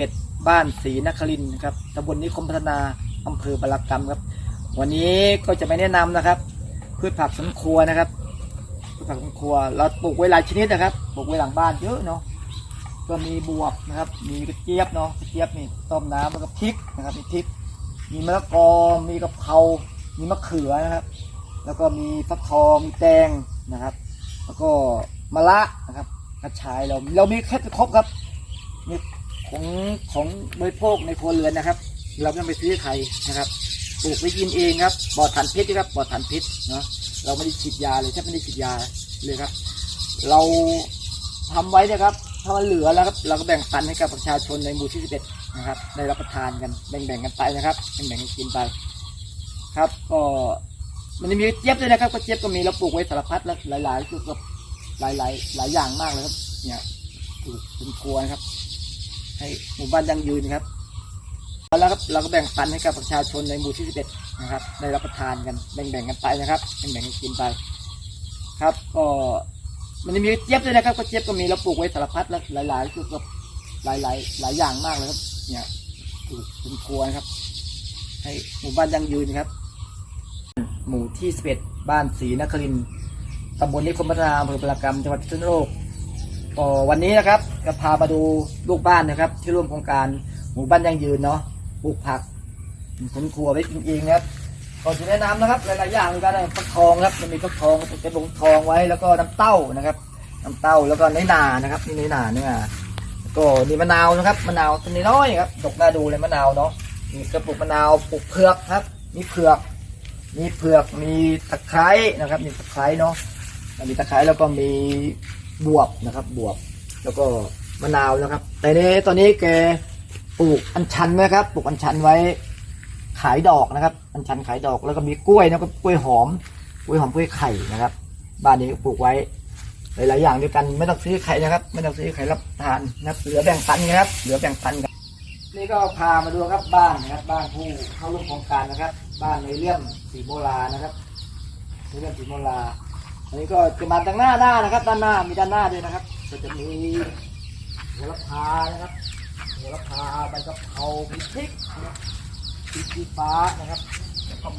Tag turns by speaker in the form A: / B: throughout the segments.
A: 11 บ้านศรีนครินครับตำบลนิคมพัฒนาอำเภอบารากรรมครับ วันนี้ก็จะไม่แนะนำนะครับพืชผักสวนครัวนะครับพืชผักสวนครัวเราปลูกไว้หลายชนิดนะครับปลูกไว้หลังบ้านเยอะเนาะก็มีบวบนะครับ มีกระเจี๊ยบเนาะกระเจี๊ยบนี่ต้มน้ำแล้วก็พริกนะครับมีพริก มีมะละกอมีกะเพรามีมะเขือนะครับ แล้วก็มีฟักทองมีแตงนะครับ แล้วก็มะละนะครับกระชายเราเรามีแค่ครบครับมี ของของบริโภคในครัวเรือนนะครับ เราไม่ต้องไปซื้อใครนะครับปลูกไว้กินเองครับปลอดสารพิษนะครับปลอดสารพิษเนาะเราไม่ได้ฉีดยาเลยแทบไม่ได้ฉีดยาเลยครับ เราทำไว้นะครับ ถ้ามันเหลือแล้วครับเราก็แบ่งปันให้กับประชาชนในหมู่ที่11นะครับ ได้รับประทานกันแบ่งๆกันไปนะครับแบ่งๆกันกินไป ครับ ก็มันจะมีเจี๊ยบด้วยนะครับกระเจี๊ยบก็มีเราปลูกไว้สารพัดแล้วหลายๆคือกับหลายๆหลายอย่างมากเลยครับ เนี่ยปลูกเป็นครัวนะครับ ให้หมู่บ้านยั่งยืนครับแล้วครับเราก็แบ่งปันให้กับประชาชนในหมู่ที่ 11 นะครับ ได้รับประทานกันแบ่งๆกันไปนะครับแบ่งๆกันกินไป ครับ ก็มันจะมีเจี๊ยบด้วยนะครับกระเจี๊ยบก็มีเราปลูกไว้สารพัดแล้วหลายๆคือกับหลายๆหลายอย่างมากเลยครับ เนี่ยปลูกเป็นครัวนะครับ ให้หมู่บ้านยั่งยืนครับ หมู่ที่ 11 บ้านศรีนครินต์ตำบลนิคมพัฒนาอำเภอปรากรรมจังหวัดพิษณุโลก ก็วันนี้นะครับจะพามาดูลูกบ้านนะครับ ที่ร่วมโครงการหมู่บ้านยั่งยืนเนาะปลูกผักสวนครัวไว้กินเองนะครับก่อนจะแนะนำนะครับหลายๆอย่างเหมือนกันฟักทองครับมันมีฟักทองจะลงทองไว้แล้วก็น้ำเต้านะครับน้ำเต้าแล้วก็น้อยหนานะครับนี่น้อยหนาเนี่ยก็นี่มะนาวนะครับมะนาวต้นน้อยครับดกน่าดูเลยมะนาวเนาะมีกระปุกมะนาวปลูกเผือกครับ มีเผือก มีเผือกมีตะไคร้นะครับมีตะไคร้เนาะมีตะไคร้แล้วก็มี บวบนะครับ บวบ แล้วก็มะนาวนะครับ แต่นี้ตอนนี้แกปลูกอัญชันไว้ครับ ปลูกอัญชันไว้ขายดอกนะครับ อัญชันขายดอกแล้วก็มีกล้วยนะก็กล้วยหอมกล้วยหอมกล้วยไข่นะครับ บ้านนี้ปลูกไว้หลายๆอย่างด้วยกันไม่ต้องซื้อไข่นะครับ ไม่ต้องซื้อไข่รับทานนะครับเหลือแบ่งปันนะครับ เหลือแบ่งปันกันนี่ก็พามาดูครับบ้านนะครับ บ้านผู้เข้าร่วมโครงการนะครับ บ้านในเรื่องสีโบราณนะครับในเรื่องสีโบราณ นนี้ก็จะมาทางหน้าหน้านะครับ ด้านหน้ามีด้านหน้าด้วยนะครับ ก็จะมีหัวละพานะครับหัวละพาใบกะเพราพริกนะครับพริกชี้ฟ้านะครับ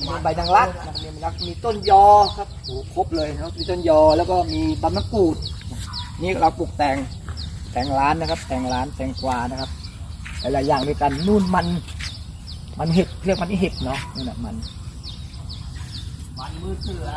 A: มีใบดังรักนะครับมีดังรักมีต้นยอครับโอ้ครบเลยนะครับมีต้นยอแล้วก็มีใบมะกรูด นี่เราปลูกแตงแตงร้านนะครับ แตงร้านแตงกวานะครับหลายๆอย่างด้วยกันนู่นมัน มันเห็ดเรียกมันเห็ดเนาะนี่แหละมัน มันมือเสือ